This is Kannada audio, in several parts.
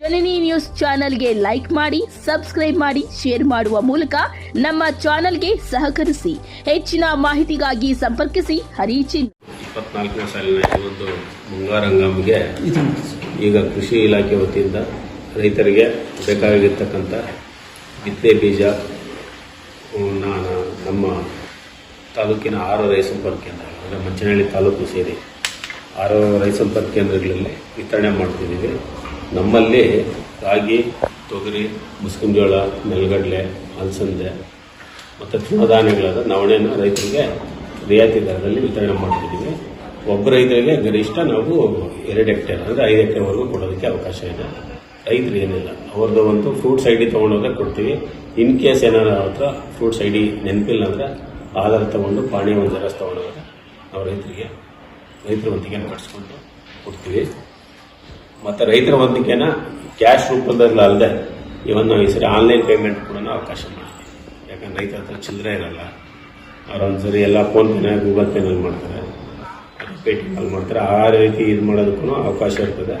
ಜನನಿ ನ್ಯೂಸ್ ಚಾನೆಲ್ಗೆ ಲೈಕ್ ಮಾಡಿ, ಸಬ್ಸ್ಕ್ರೈಬ್ ಮಾಡಿ, ಶೇರ್ ಮಾಡುವ ಮೂಲಕ ನಮ್ಮ ಚಾನೆಲ್ಗೆ ಸಹಕರಿಸಿ. ಹೆಚ್ಚಿನ ಮಾಹಿತಿಗಾಗಿ ಸಂಪರ್ಕಿಸಿ. ಹರಿಚಿನ್ ಇಪ್ಪತ್ನಾಲ್ಕನೇ ಸಾಲಿನ ಈ ಒಂದು ಮುಂಗಾರಂಗಾಮಿಗೆ ಈಗ ಕೃಷಿ ಇಲಾಖೆ ವತಿಯಿಂದ ರೈತರಿಗೆ ಬೇಕಾಗಿರ್ತಕ್ಕಂಥ ಬಿತ್ತನೆ ಬೀಜ ನಮ್ಮ ತಾಲೂಕಿನ ಆರು ರೈತ ಸಂಪರ್ಕ ಕೇಂದ್ರ ಅಂದರೆ ಮಂಚನಹಳ್ಳಿ ತಾಲೂಕು ಸೇರಿ ಆರು ರೈತ ಸಂಪರ್ಕ ಕೇಂದ್ರಗಳಲ್ಲಿ ವಿತರಣೆ ಮಾಡ್ತಿದ್ದೀವಿ. ನಮ್ಮಲ್ಲಿ ರಾಗಿ, ತೊಗರಿ ಮುಸ್ಕಿನ ಜೋಳ ನೆಲಗಡಲೆ, ಅಲಸಂದೆ ಮತ್ತು ತೃಣಧಾನ್ಯಗಳಾದ ನವಣೆಯನ್ನು ರೈತರಿಗೆ ರಿಯಾಯಿತಿ ದರದಲ್ಲಿ ವಿತರಣೆ ಮಾಡ್ತಿದ್ದೀವಿ. ಒಬ್ಬ ರೈತರಿಗೆ ಗರಿಷ್ಠ ನಾವು ಎರಡು ಹೆಕ್ಟೇರ್ ಅಂದರೆ ಐದು ಎಕ್ಟೇವರೆಗೂ ಕೊಡೋದಕ್ಕೆ ಅವಕಾಶ ಇದೆ. ರೈತರು ಏನಿಲ್ಲ ಅವ್ರದ್ದು ಒಂದು ಫ್ರೂಟ್ಸ್ ಐ ಡಿ ತೊಗೊಂಡೋದ್ರೆ ಕೊಡ್ತೀವಿ. ಇನ್ ಕೇಸ್ ಏನಾರ ಹತ್ರ ಫ್ರೂಟ್ಸ್ ಐ ಡಿ ನೆನಪಿಲ್ಲ ಅಂದರೆ ಆಧಾರ ತೊಗೊಂಡು ಪಾಣಿ ಒಂದು ಜರಸ್ ತೊಗೊಂಡೋದ್ರೆ ನಾವು ರೈತರಿಗೆ, ರೈತರ ಒಂದಿಗೆ ಕಟ್ಸ್ಕೊಂಡು ಕೊಡ್ತೀವಿ. ಮತ್ತು ರೈತರ ಹೊಂದಿಕೆನ ಕ್ಯಾಶ್ ರೂಪದಲ್ಲಿ ಅಲ್ಲದೆ ಇವನ್ ಈ ಸರಿ ಆನ್ಲೈನ್ ಪೇಮೆಂಟ್ ಕೂಡ ಅವಕಾಶ ಮಾಡ್ತೀವಿ. ಯಾಕಂದ್ರೆ ರೈತರ ಹತ್ರ ಚಿಲ್ಲರೆ ಇರಲ್ಲ. ಅವ್ರೊಂದ್ಸರಿ ಎಲ್ಲ ಫೋನ್ಪೇನ ಗೂಗಲ್ ಪೇನಲ್ಲಿ ಮಾಡ್ತಾರೆ. ಪೇಟಿಎಮ್ನಲ್ಲಿ ಮಾಡ್ತಾರೆ. ಆ ರೀತಿ ಇದು ಮಾಡೋದಕ್ಕೂ ಅವಕಾಶ ಇರ್ತದೆ.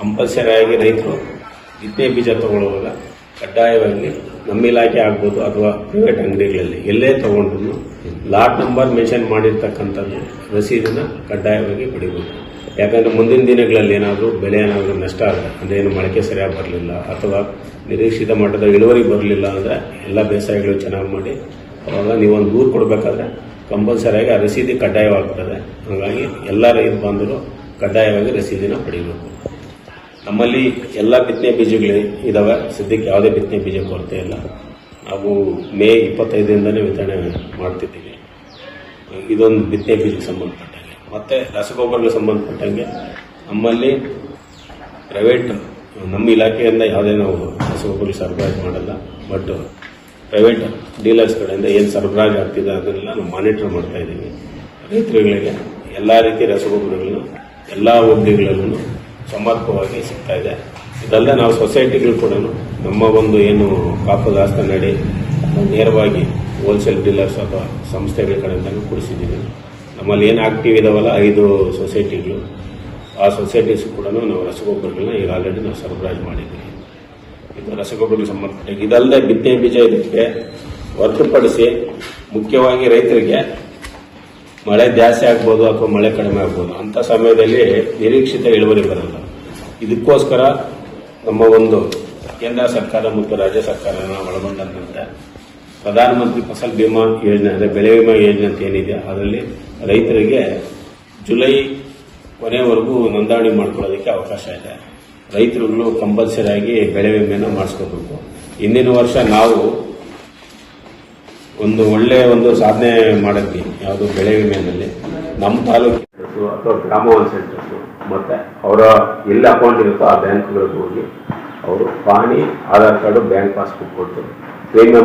ಕಂಪಲ್ಸರಿ ಆಗಿ ರೈತರು ಬಿತ್ತನೆ ಬೀಜ ತಗೊಳ್ಳುವಾಗ ಕಡ್ಡಾಯವಾಗಿ ನಮ್ಮ ಇಲಾಖೆ ಆಗ್ಬೋದು ಅಥವಾ ಪ್ರೈವೇಟ್ ಅಂಗಡಿಗಳಲ್ಲಿ ಎಲ್ಲೇ ತೊಗೊಂಡ್ರು ಲಾಟ್ ನಂಬರ್ ಮೆನ್ಷನ್ ಮಾಡಿರ್ತಕ್ಕಂಥದ್ದು ರಸೀದನ್ನು ಕಡ್ಡಾಯವಾಗಿ ಪಡಿಬೇಕು ಯಾಕಂದ್ರೆ ಮುಂದಿನ ದಿನಗಳಲ್ಲಿ ಏನಾದರೂ ಬೆಲೆ ಏನಾದರೂ ನಷ್ಟ ಆದರೆ, ಅಂದರೆ ಏನು ಮೊಳಕೆ ಸರಿಯಾಗಿ ಬರಲಿಲ್ಲ ಅಥವಾ ನಿರೀಕ್ಷಿತ ಮಟ್ಟದ ಇಳುವರಿ ಬರಲಿಲ್ಲ ಅಂದರೆ ಎಲ್ಲ ಬೇಸಾಯಗಳು ಚೆನ್ನಾಗಿ ಮಾಡಿ, ಅವಾಗ ನೀವೊಂದು ದೂರು ಕೊಡಬೇಕಾದ್ರೆ ಕಂಪಲ್ಸರಿಯಾಗಿ ಆ ರಸೀದಿ ಕಡ್ಡಾಯವಾಗ್ತದೆ. ಹಾಗಾಗಿ ಎಲ್ಲ ರೈತ ಬಾಂಧವರು ಕಡ್ಡಾಯವಾಗಿ ರಸೀದಿನ ಪಡೆಯಬೇಕು ನಮ್ಮಲ್ಲಿ ಎಲ್ಲ ಬಿತ್ತನೆ ಬೀಜಗಳು ಇದಾವೆ. ಸದ್ಯಕ್ಕೆ ಯಾವುದೇ ಬಿತ್ತನೆ ಬೀಜ ಕೊರತೆ ಇಲ್ಲ. ನಾವು ಮೇ ಇಪ್ಪತ್ತೈದರಿಂದನೇ ವಿತರಣೆ ಮಾಡ್ತಿದ್ದೀವಿ. ಇದೊಂದು ಬಿತ್ತನೆ ಬೀಜಕ್ಕೆ ಸಂಬಂಧಪಟ್ಟಂಗೆ. ಮತ್ತು ರಸಗೊಬ್ಬರಕ್ಕೆ ಸಂಬಂಧಪಟ್ಟಂಗೆ ನಮ್ಮಲ್ಲಿ ಪ್ರೈವೇಟ್ ನಮ್ಮ ಇಲಾಖೆಯಿಂದ ಯಾವುದೇ ನಾವು ರಸಗೊಬ್ಬರ ಸರಬರಾಜು ಮಾಡಲ್ಲ. ಬಟ್ ಪ್ರೈವೇಟ್ ಡೀಲರ್ಸ್ ಕಡೆಯಿಂದ ಏನು ಸರಬರಾಜು ಆಗ್ತಿದೆ ಅದನ್ನೆಲ್ಲ ನಾವು ಮಾನಿಟರ್ ಮಾಡ್ತಾ ಇದ್ದೀವಿ. ರೈತರುಗಳಿಗೆ ಎಲ್ಲ ರೀತಿ ರಸಗೊಬ್ಬರಗಳನ್ನು ಎಲ್ಲ ಹುದ್ದೆಗಳಲ್ಲೂ ಸಮರ್ಪಕವಾಗಿ ಸಿಗ್ತಾ ಇದೆ. ಇದಲ್ಲದೆ ನಾವು ಸೊಸೈಟಿಗಳು ಕೂಡ ನಮ್ಮ ಒಂದು ಏನು ಕಾಪು ನಡೆ, ನೇರವಾಗಿ ಹೋಲ್ಸೇಲ್ ಡೀಲರ್ಸ್ ಅಥವಾ ಸಂಸ್ಥೆಗಳ ಕಡೆಯಿಂದಲೂ ಕೊಡಿಸಿದ್ದೀವಿ. ನಮ್ಮಲ್ಲಿ ಏನು ಆಕ್ಟಿವ್ ಇದಾವಲ್ಲ, ಐದು ಸೊಸೈಟಿಗಳು ಆ ಸೊಸೈಟೀಸ್ ಕೂಡ ನಾವು ರಸಗೊಬ್ಬರಗಳನ್ನ ಈಗ ಆಲ್ರೆಡಿ ನಾವು ಸರಬರಾಜು ಮಾಡಿದ್ವಿ. ಇದು ರಸಗೊಬ್ಬರಗಳಿಗೆ ಸಂಬಂಧಪಟ್ಟ ಇದಲ್ಲದೆ ಬಿತ್ತನೆ ಬೀಜ ಇದಕ್ಕೆ ಹೊರತುಪಡಿಸಿ ಮುಖ್ಯವಾಗಿ ರೈತರಿಗೆ ಮಳೆ ಜಾಸ್ತಿ ಆಗ್ಬೋದು ಅಥವಾ ಮಳೆ ಕಡಿಮೆ ಆಗ್ಬೋದು ಅಂತ ಸಮಯದಲ್ಲಿ ನಿರೀಕ್ಷಿತ ಇಳುವರಿ ಬರಲ್ಲ. ಇದಕ್ಕೋಸ್ಕರ ನಮ್ಮ ಒಂದು ಕೇಂದ್ರ ಸರ್ಕಾರ ಮತ್ತು ರಾಜ್ಯ ಸರ್ಕಾರನ ಒಳಗೊಂಡಂತೆ ಪ್ರಧಾನಮಂತ್ರಿ ಫಸಲ್ ಬಿಮಾ ಯೋಜನೆ ಅಂದರೆ ಬೆಳೆ ವಿಮಾ ಯೋಜನೆ ಅಂತ ಏನಿದೆ, ಅದರಲ್ಲಿ ರೈತರಿಗೆ ಜುಲೈ ಕೊನೆವರೆಗೂ ನೋಂದಣಿ ಮಾಡ್ಕೊಳ್ಳೋದಕ್ಕೆ ಅವಕಾಶ ಇದೆ. ರೈತರುಗಳು ಕಂಪಲ್ಸರಿ ಆಗಿ ಬೆಳೆ ವಿಮೆನ ಮಾಡಿಸ್ಕೋಬೇಕು. ಹಿಂದಿನ ವರ್ಷ ನಾವು ಒಂದು ಒಳ್ಳೆಯ ಒಂದು ಸಾಧನೆ ಮಾಡಿದ್ವಿ, ಯಾವುದು ಬೆಳೆ ವಿಮೆಯಲ್ಲಿ ನಮ್ಮ ತಾಲೂಕು ಅಥವಾ ಗ್ರಾಮ ಮತ್ತೆ ಸೆಂಟರ್ಸು, ಮತ್ತು ಅವರ ಎಲ್ಲಿ ಅಕೌಂಟ್ ಇರುತ್ತೋ ಆ ಬ್ಯಾಂಕ್ಗಳಿಗೆ ಹೋಗಿ ಅವರು ಪಾಣಿ, ಆಧಾರ್ ಕಾರ್ಡು, ಬ್ಯಾಂಕ್ ಪಾಸ್ಬುಕ್ ಕೊಟ್ಟು ಪ್ರೀಮಿಯಂ